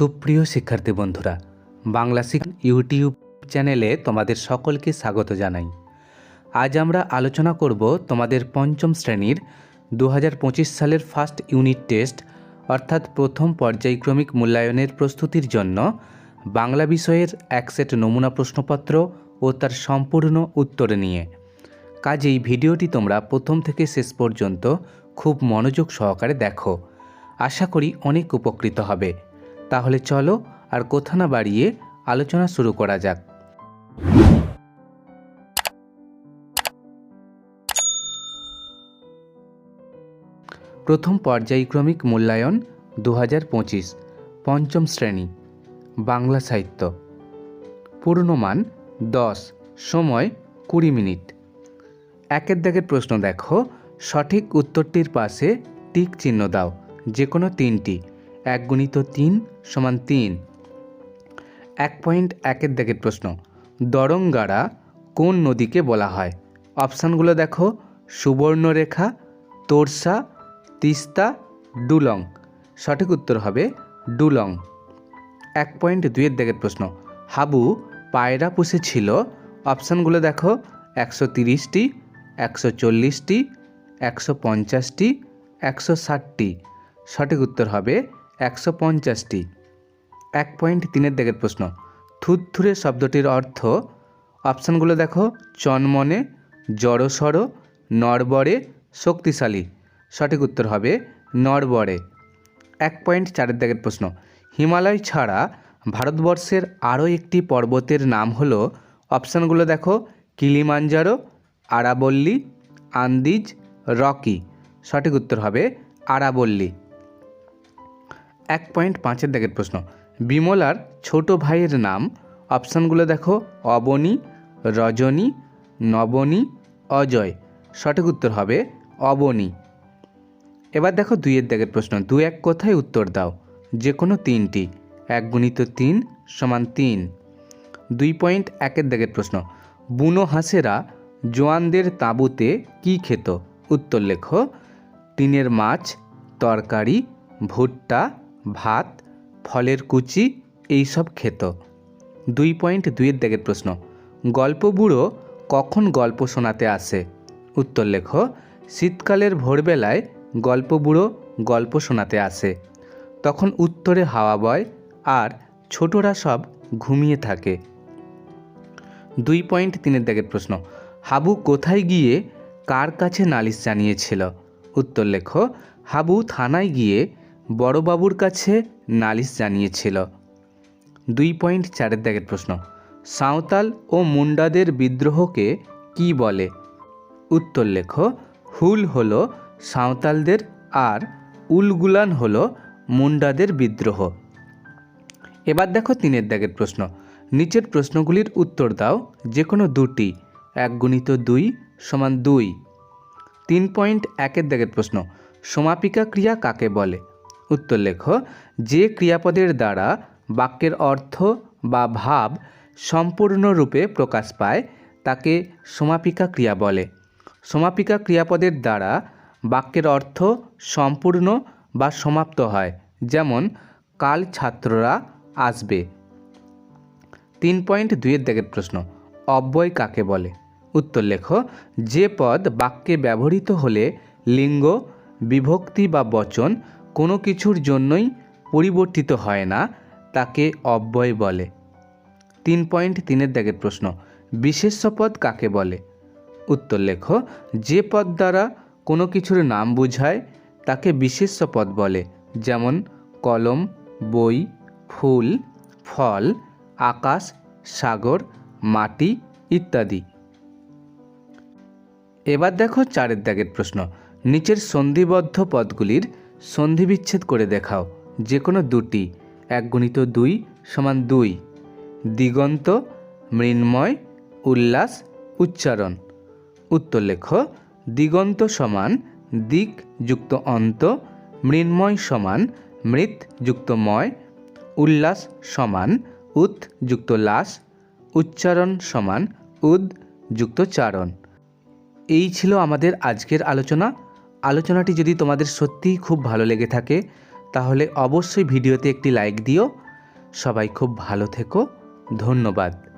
সুপ্রিয় শিক্ষার্থী বন্ধুরা, বাংলা শিক্ষা ইউটিউব চ্যানেলে তোমাদের সকলকে স্বাগত জানাই। আজ আমরা আলোচনা করব তোমাদের পঞ্চম শ্রেণির দু হাজার পঁচিশ সালের ফার্স্ট ইউনিট টেস্ট অর্থাৎ প্রথম পর্যায়ক্রমিক মূল্যায়নের প্রস্তুতির জন্য বাংলা বিষয়ের এক সেট নমুনা প্রশ্নপত্র ও তার সম্পূর্ণ উত্তর নিয়ে। কাজেই ভিডিওটি তোমরা প্রথম থেকে শেষ পর্যন্ত খুব মনোযোগ সহকারে দেখো। আশা করি অনেক উপকৃত হবে। তাহলে চলো আর কথা না বাড়িয়ে আলোচনা শুরু করা যাক। প্রথম পর্যায়ক্রমিক মূল্যায়ন দু পঞ্চম শ্রেণি, বাংলা সাহিত্য। পূর্ণমান দশ, সময় কুড়ি মিনিট। একের দাগের প্রশ্ন দেখো, সঠিক উত্তরটির পাশে টিক চিহ্ন দাও যে কোনো তিনটি। এক গুণিত তিন সমান তিন। এক পয়েন্ট একের দাগের প্রশ্ন দরঙ্গাড়া কোন নদীকে বলা হয়? অপশানগুলো দেখো, সুবর্ণরেখা, তোরসা, তিস্তা ডুলং সঠিক উত্তর হবে ডুলং এক পয়েন্ট দুইয়ের দাগের প্রশ্ন, হাবু পায়রা পুষেছিল অপশানগুলো দেখো, একশো তিরিশটি, একশো চল্লিশটি, একশো পঞ্চাশটি, একশো ষাটটি। সঠিক উত্তর হবে একশো পঞ্চাশটি। এক পয়েন্ট তিনের দিকের প্রশ্ন। থুরথুরে শব্দটির অর্থ? অপশানগুলো দেখো। চনমনে, জড়সড়, নড়বড়ে, শক্তিশালী। সঠিক উত্তর হবে নড়বড়ে। এক পয়েন্ট চারের দিকের প্রশ্ন। হিমালয় ছাড়া ভারতবর্ষের আরও একটি পর্বতের নাম হলো, অপশানগুলো দেখো, কিলিমাঞ্জারো, আরাবল্লী, আন্দিজ, রকি। সঠিক উত্তর হবে আরাবল্লী। এক পয়েন্ট পাঁচের দাগের প্রশ্ন। বিমলার ছোট ভাইয়ের নাম? অপশানগুলো দেখো, অবনী, রজনী, নবনী, অজয়। সঠিক উত্তর হবে অবনী। এবার দেখো দুইয়ের দাগের প্রশ্ন। দু এক কথায় উত্তর দাও? যে কোনো তিনটি। এক গুণিত তিন সমান তিন। দুই পয়েন্ট একের দাগের প্রশ্ন। বুনো হাঁসেরা জোয়ানদের তাঁবুতে কি খেত? উত্তর লেখো, টিনের মাছ, তরকারি, ভুট্টা ভাত, ফলের কুচি, এইসব খেত। দুই পয়েন্ট দুইয়ের দাগের প্রশ্ন। গল্প বুড়ো কখন গল্প শোনাতে আসে? উত্তর লেখো, শীতকালের ভোরবেলায় গল্প বুড়ো গল্প শোনাতে আসে। তখন উত্তরে হাওয়া বয় আর ছোটরা সব ঘুমিয়ে থাকে। দুই পয়েন্ট তিনের দাগের প্রশ্ন, হাবু কোথায় গিয়ে কার কাছে নালিশ জানিয়েছিল? উত্তর লেখো, হাবু থানায় গিয়ে বড়বাবুর কাছে নালিশ জানিয়েছিল। দুই পয়েন্ট চারের দাগের প্রশ্ন, সাঁওতাল ও মুন্ডাদের বিদ্রোহকে কি বলে? উত্তর লেখো, হুল হলো সাঁওতালদের আর উলগুলান হলো মুন্ডাদের বিদ্রোহ। এবার দেখো তিনের দাগের প্রশ্ন, নিচের প্রশ্নগুলির উত্তর দাও যে কোনো দুটি এক গুণিত দুই সমান দুই। তিন পয়েন্ট একের দাগের প্রশ্ন, সমাপিকা ক্রিয়া কাকে বলে? উত্তর লেখো, যে ক্রিয়াপদের দ্বারা বাক্যের অর্থ বা ভাব সম্পূর্ণরূপে প্রকাশ পায়, তাকে সমাপিকা ক্রিয়া বলে। সমাপিকা ক্রিয়াপদের দ্বারা বাক্যের অর্থ সম্পূর্ণ বা সমাপ্ত হয়, যেমন, কাল ছাত্ররা আসবে। তিন পয়েন্ট দুইয়ের দাগের প্রশ্ন, অব্যয় কাকে বলে? উত্তর লেখো, যে পদ বাক্যে ব্যবহৃত হলে লিঙ্গ, বিভক্তি বা বচন কোনো কিছুর জন্যই পরিবর্তিত হয় না, তাকে অব্যয় বলে। তিন পয়েন্ট তিনের দাগের প্রশ্ন, বিশেষ্য পদ কাকে বলে? উত্তর লেখো, যে পদ দ্বারা কোনো কিছুর নাম বোঝায়, তাকে বিশেষ্য পদ বলে, যেমন কলম, বই, ফুল, ফল, আকাশ, সাগর, মাটি ইত্যাদি। এবার দেখো চারের দাগের প্রশ্ন, নিচের সন্ধিবদ্ধ পদগুলির সন্ধিবিচ্ছেদ করে দেখাও যে কোনো দুটি এক গুণিত দুই সমান দুই। দিগন্ত, মৃন্ময়, উল্লাস, উচ্চারণ। উত্তর লেখো, দিগন্ত সমান দিক যুক্ত অন্ত, মৃন্ময় সমান মৃত যুক্ত ময়, উল্লাস সমান উৎ যুক্ত লাস, উচ্চারণ সমান উদ যুক্ত চারণ। এই ছিল আমাদের আজকের আলোচনা। আলোচনাটি যদি তোমাদের সত্যিই খুব ভালো লেগে থাকে, তাহলে অবশ্যই ভিডিওতে একটি লাইক দিও। সবাই খুব ভালো থেকো। ধন্যবাদ।